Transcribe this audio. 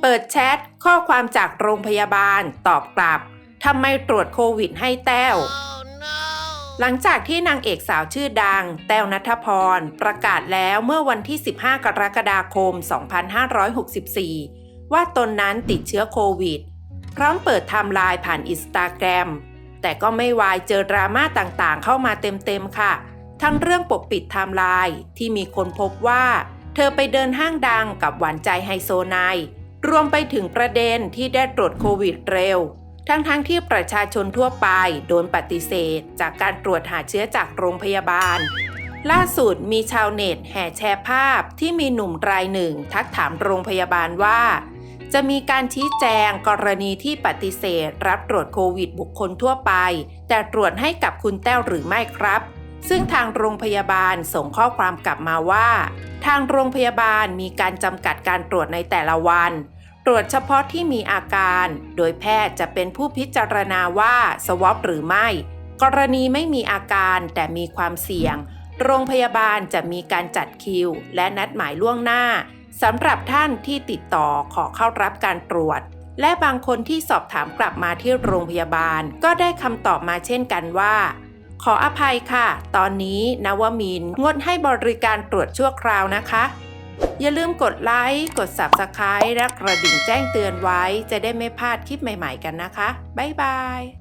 เปิดแชทข้อความจากโรงพยาบาลตอบกลับทำไมตรวจโควิดให้แต้วหลังจากที่นางเอกสาวชื่อดัง แต้วนัทพร ประกาศแล้วเมื่อวันที่ 15 กรกฎาคม 2564 ว่าตนนั้นติดเชื้อโควิด พร้อมเปิดไทม์ไลน์ผ่านอินสตาแกรมแต่ก็ไม่วายเจอดราม่าต่างๆ เข้ามาเต็มๆค่ะ ทั้งเรื่องปกปิดไทม์ไลน์ที่มีคนพบว่า เธอไปเดินห้างดังกับหวานใจไฮโซไนาย รวมไปถึงประเด็นที่ได้ตรวจโควิดเร็ว ทั้งๆทที่ประชาชนทั่วไปโดนปฏิเสธ จากการตรวจหาเชื้อจากโรงพยาบาล ล่าสุดมีชาวเน็ตแห่แชร์ภาพที่มีหนุ่มรายหนึ่งทักถามโรงพยาบาลว่า จะมีการชี้แจงกรณีที่ปฏิเสธ รับตรวจโควิดบุคคลทั่วไป แต่ตรวจให้กับคุณแต้วหรือไม่ครับ ซึ่งทางโรงพยาบาลส่งข้อความกลับมาว่า ทางโรงพยาบาลมีการจำกัดการตรวจในแต่ละวัน ตรวจเฉพาะที่มีอาการ โดยแพทย์จะเป็นผู้พิจารณาว่าสวอปหรือไม่ กรณีไม่มีอาการแต่มีความเสี่ยง โรงพยาบาลจะมีการจัดคิว และนัดหมายล่วงหน้าสำหรับท่านที่ติดต่อขอเข้ารับการตรวจ และบางคนที่สอบถามกลับมาที่โรงพยาบาล ก็ได้คำตอบมาเช่นกันว่า ขออภัยค่ะ ตอนนี้นวมินงดให้บริการตรวจชั่วคราวนะคะ อย่าลืมกดไลค์ กด Subscribe และกระดิ่งแจ้งเตือนไว้ จะได้ไม่พลาดคลิปใหม่ๆกันนะคะ บ๊ายบาย